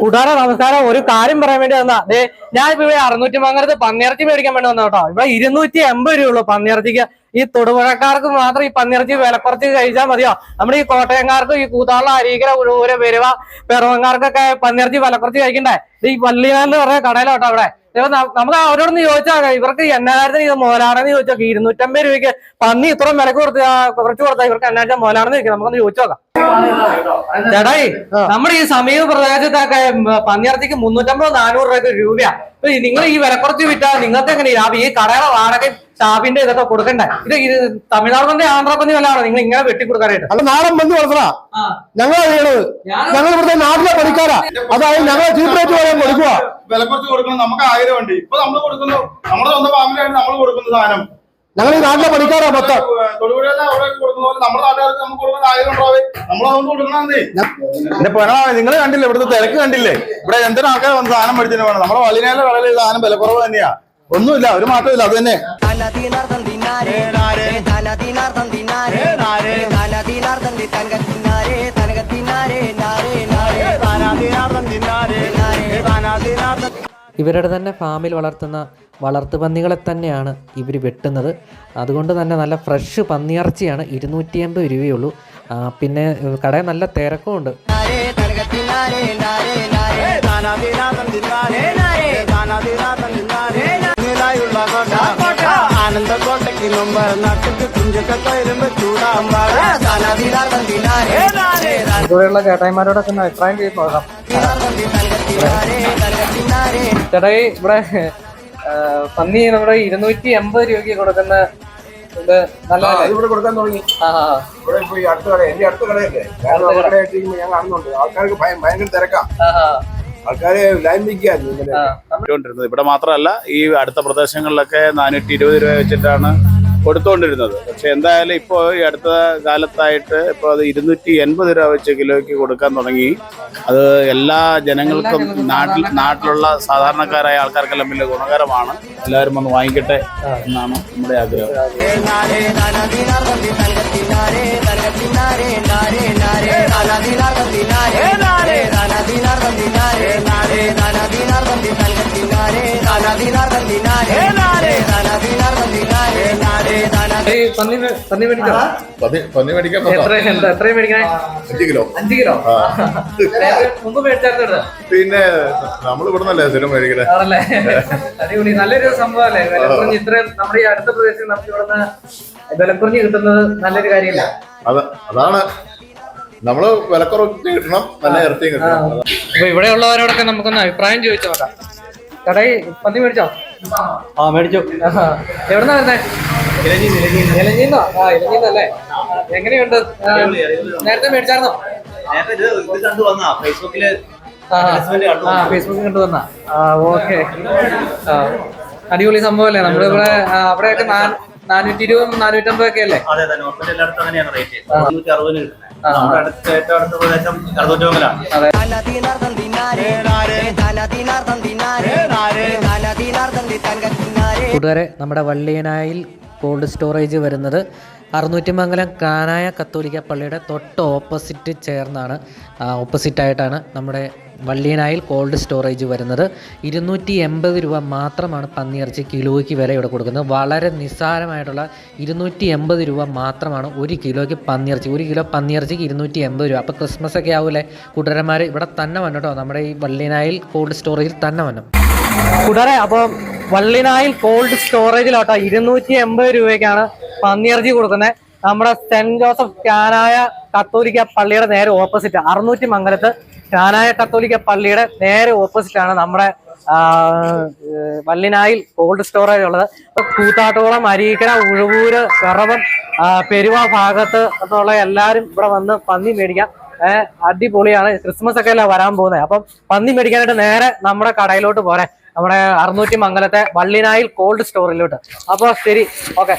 കൂട്ടുകാരെ നമസ്കാരം ഒരു കാര്യം പറയാൻ വേണ്ടി വന്നാ അതെ ഞാൻ ഇപ്പൊ ഇവിടെ അറുന്നൂറ്റി മംഗലത്ത് പന്നിയിറച്ചി മേടിക്കാൻ വേണ്ടി വന്ന കേട്ടോ ഇവിടെ ഇരുന്നൂറ്റി എൺപത് രൂപ ഉള്ളൂ പന്നിയിറച്ചിക്ക്. ഈ തൊടുപുഴക്കാർക്ക് മാത്രം ഈ പന്നിയിറച്ചി വില കുറച്ച് കഴിച്ചാൽ മതിയോ? നമ്മുടെ ഈ കോട്ടയംകാർക്ക് ഈ കൂത്താള അരീകര ഓരോ പെരുവ പിറവങ്ങാർക്കൊക്കെ പന്നിയിറച്ചി വില കുറച്ച് കഴിക്കണ്ടേ ഈ വള്ളിയാന്ന് പറഞ്ഞ കടയിലോട്ടോ അവിടെ. നമുക്ക് അവരോടൊന്ന് ചോദിച്ചാൽ ഇവർക്ക് എന്നാ കാര്യത്തിന് ഇത് മോലാണെന്ന് ചോദിച്ചോക്കെ. ഇരുന്നൂറ്റമ്പത് രൂപയ്ക്ക് പന്നി ഇത്രയും വിലക്ക് കൊടുത്ത് കുറച്ച് കൊടുത്താൽ ഇവർക്ക് എന്നാ വെച്ചാൽ മോലാണെന്ന് ചോദിക്കാം. നമുക്കൊന്ന് ചോദിച്ചു നോക്കാം. ചേട്ടായി നമ്മുടെ ഈ സമീപ പ്രദേശത്തൊക്കെ പന്നിയിറച്ചിക്ക് മുന്നൂറ്റമ്പത് നാനൂറ് രൂപ രൂപയാ. നിങ്ങൾ ഈ വില കുറച്ച് വിറ്റാൽ നിങ്ങൾക്ക് എങ്ങനെ ലാഭം ഈ കടയുടെ വാടക സ്റ്റാഫിന്റെ ഇതൊക്കെ കൊടുക്കണ്ടേ? ഇത് ഇത് തമിഴ്നാട് പന്നി ആന്ധ്രാപന്നി വല്ലാണോ നിങ്ങൾ ഇങ്ങനെ വെട്ടിക്കൊടുക്കാനായിട്ട്. അല്ല നാടൻ വളർത്തണ ചെയ്യണത്. ഞങ്ങൾ ഇവിടുത്തെ നാട്ടിലെ പണിക്കാരാ. അതായത് ഞങ്ങൾ ചീപ്പ് റേറ്റ് പറയാൻ കൊടുക്കുക വില കുറച്ച് കൊടുക്കണം നമുക്ക് ആയിരം ഉണ്ട്. ഇപ്പൊ നമ്മൾ കൊടുക്കുന്നു നമ്മുടെ സ്വന്തം ഫാമിലിയാണ് നമ്മൾ കൊടുക്കുന്ന സാധനം. ഞങ്ങൾ ഈ നാട്ടിലെ പണിക്കാരാ മൊത്തം. നിങ്ങൾ കണ്ടില്ലേ ഇവിടുത്തെ തിരക്ക് കണ്ടില്ലേ? ഇവിടെ എന്തിനാ ആൾക്കാർ വന്ന് സാധനം മേടിച്ചിട്ട് വേണം നമ്മുടെ വലിനേലെ കടലിൽ സാധനം വില കുറവ് തന്നെയാ. ഒന്നുമില്ല ഒരു മാറ്റമില്ല അത് തന്നെ. ഇവരുടെ തന്നെ ഫാമിൽ വളർത്തുന്ന വളർത്തു പന്നികളെ തന്നെയാണ് ഇവർ വെട്ടുന്നത്. അതുകൊണ്ട് തന്നെ നല്ല ഫ്രഷ് പന്നിയിറച്ചിയാണ് ഇരുന്നൂറ്റി അമ്പത് രൂപയുള്ളൂ പിന്നെ കടയിൽ നല്ല തിരക്കുമുണ്ട് നാരേ തനക കോട്ടയ്ക്ക് മുമ്പ് നട്ടിട്ട് കുഞ്ചൊക്കെ തരുമ്പോ ചേട്ടായിമാരോടൊക്കെ ഒന്ന് അഭിപ്രായം ചെയ്ത് നോക്കാം. ചേട്ടായി ഇവിടെ പന്നി നമ്മുടെ ഇരുന്നൂറ്റി എൺപത് രൂപയ്ക്ക് കൊടുക്കുന്ന ഇത് ഇവിടെ കൊടുക്കാൻ തുടങ്ങി. ഇവിടെ ഇപ്പൊ ഈ അടുത്ത കട എന്റെ അടുത്ത കടയല്ലേ? ഞാൻ കാണുന്നുണ്ട്. ആൾക്കാർക്ക് ഭയ- ഭയങ്കര തിരക്കാ. ആൾക്കാര് ലൈൻ നിൽക്കായിരുന്നു ഇവിടെ മാത്രമല്ല ഈ അടുത്ത പ്രദേശങ്ങളിലൊക്കെ നാനൂറ്റി ഇരുപത് രൂപ വെച്ചിട്ടാണ് കൊടുത്തുകൊണ്ടിരുന്നത് പക്ഷെ എന്തായാലും ഇപ്പോൾ ഈ അടുത്ത കാലത്തായിട്ട് ഇപ്പോൾ അത് ഇരുന്നൂറ്റി എൺപത് രൂപ വെച്ച് കിലോയ്ക്ക് കൊടുക്കാൻ തുടങ്ങി അത് എല്ലാ ജനങ്ങൾക്കും നാട്ടിൽ നാട്ടിലുള്ള സാധാരണക്കാരായ ആൾക്കാർക്കെല്ലാം വലിയ ഗുണകരമാണ് എല്ലാവരും ഒന്ന് വാങ്ങിക്കട്ടെ എന്നാണ് നമ്മുടെ ആഗ്രഹം പന്നി മേടിക്കാൻ അഞ്ച് കിലോ. അഞ്ച് കിലോ? മുമ്പ് മേടിച്ചായിരുന്നു. പിന്നെ നമ്മൾ ഇവിടെ നിന്നല്ലേ സ്ഥിരം മേടിക്കണേ ആണല്ലേ? അടിപൊളി നല്ലൊരു സംഭവമല്ലേ? വിലക്കുറഞ്ഞ് ഇത്രയും നമ്മുടെ ഈ അടുത്ത പ്രദേശത്ത് നമുക്ക് ഇവിടുന്ന് വിലക്കുറഞ്ഞ് കിട്ടുന്നത് നല്ലൊരു കാര്യമില്ല. അത് അതാണ്. നമ്മൾ വിലക്കുറച്ച് കിട്ടണം നല്ല ഇറച്ചിയും കിട്ടണം. അപ്പൊ ഇവിടെയുള്ളവരോടൊക്കെ നമുക്കൊന്ന് അഭിപ്രായം ചോദിച്ചു നോക്കാം. കടയിൽ പന്നി മേടിച്ചോ? ആ മേടിച്ചു. എവിടുന്നാ വരുന്നേ? ഇലഞ്ഞിന്നോ ആ ഇലഞ്ഞിന്നല്ലേ? എങ്ങനെയുണ്ട്? നേരത്തെ മേടിച്ചായിരുന്നോ? ഫേസ്ബുക്കിൽ ഫേസ്ബുക്കിൽ കണ്ടു തന്ന ഓക്കെ. അടിപൊളി സംഭവമല്ലേ? നമ്മളിവിടെ അവിടെയൊക്കെ നാനൂറ്റി ഇരുപതും നാനൂറ്റമ്പത് ഒക്കെ അല്ലേ? അതെ അതെ. നോർമൽ എല്ലായിടത്തും അങ്ങനെയാണ് റേറ്റ്. അറുപതിന് കിട്ടുന്നത്. ആ. അടുത്ത ഏറ്റവും അടുത്ത പ്രദേശം അറുന്നൂറ്റൊമ്പതിലാണ് ധനദിനാർത്ഥം കൂട്ടുകാരെ നമ്മുടെ വള്ളിയനായിൽ കോൾഡ് സ്റ്റോറേജ് വരുന്നത്. അറുന്നൂറ്റിമംഗലം കാനായ കത്തോലിക്ക പള്ളിയുടെ തൊട്ട് ഓപ്പോസിറ്റ് ചേർന്നാണ്. ഓപ്പോസിറ്റായിട്ടാണ് നമ്മുടെ വള്ളിയനായിൽ കോൾഡ് സ്റ്റോറേജ് വരുന്നത്. ഇരുന്നൂറ്റി എൺപത് രൂപ മാത്രമാണ് പന്നിയിറച്ചി കിലോയ്ക്ക് വില ഇവിടെ കൊടുക്കുന്നത്. വളരെ നിസ്സാരമായിട്ടുള്ള ഇരുന്നൂറ്റി എൺപത് രൂപ മാത്രമാണ് ഒരു കിലോയ്ക്ക് പന്നിയിറച്ചി. ഒരു കിലോ പന്നിയിറച്ചിക്ക് ഇരുന്നൂറ്റി എൺപത് രൂപ. അപ്പോൾ ക്രിസ്മസ് ഒക്കെ ആവൂലേ? കൂട്ടുകാരന്മാർ ഇവിടെ തന്നെ വന്നു കേട്ടോ. നമ്മുടെ ഈ വള്ളിയനായിൽ കോൾഡ് സ്റ്റോറേജിൽ തന്നെ വന്നു. കൂടാതെ അപ്പൊ വള്ളിനായിൽ കോൾഡ് സ്റ്റോറേജിലോട്ടോ ഇരുന്നൂറ്റി എൺപത് രൂപയ്ക്കാണ് പന്നിയിറച്ചി കൊടുക്കുന്നത്. നമ്മുടെ സെന്റ് ജോസഫ് കാനായ കത്തോലിക്ക പള്ളിയുടെ നേരെ ഓപ്പോസിറ്റ് അറുന്നൂറ്റി മംഗലത്ത് കാനായ കത്തോലിക്ക പള്ളിയുടെ നേരെ ഓപ്പോസിറ്റ് ആണ് നമ്മുടെ വല്ലിനായിൽ കോൾഡ് സ്റ്റോറേജ് ഉള്ളത്. കൂത്താട്ടോളം അരീക്കര ഉഴുവൂര് പിറവം ആ, പെരുവ ഭാഗത്ത് ഉള്ള എല്ലാരും ഇവിടെ വന്ന് പന്നി മേടിക്കാം. അടിപൊളിയാണ്. ക്രിസ്മസ് ഒക്കെ അല്ല വരാൻ പോകുന്നത്. അപ്പം പന്നി മേടിക്കാനായിട്ട് നേരെ നമ്മുടെ കടയിലോട്ട് പോരെ. നമ്മുടെ അറുന്നൂറ്റി മംഗലത്തെ വള്ളിനായിൽ കോൾഡ് സ്റ്റോറിലോട്ട് അപ്പോൾ ശരി ഓക്കെ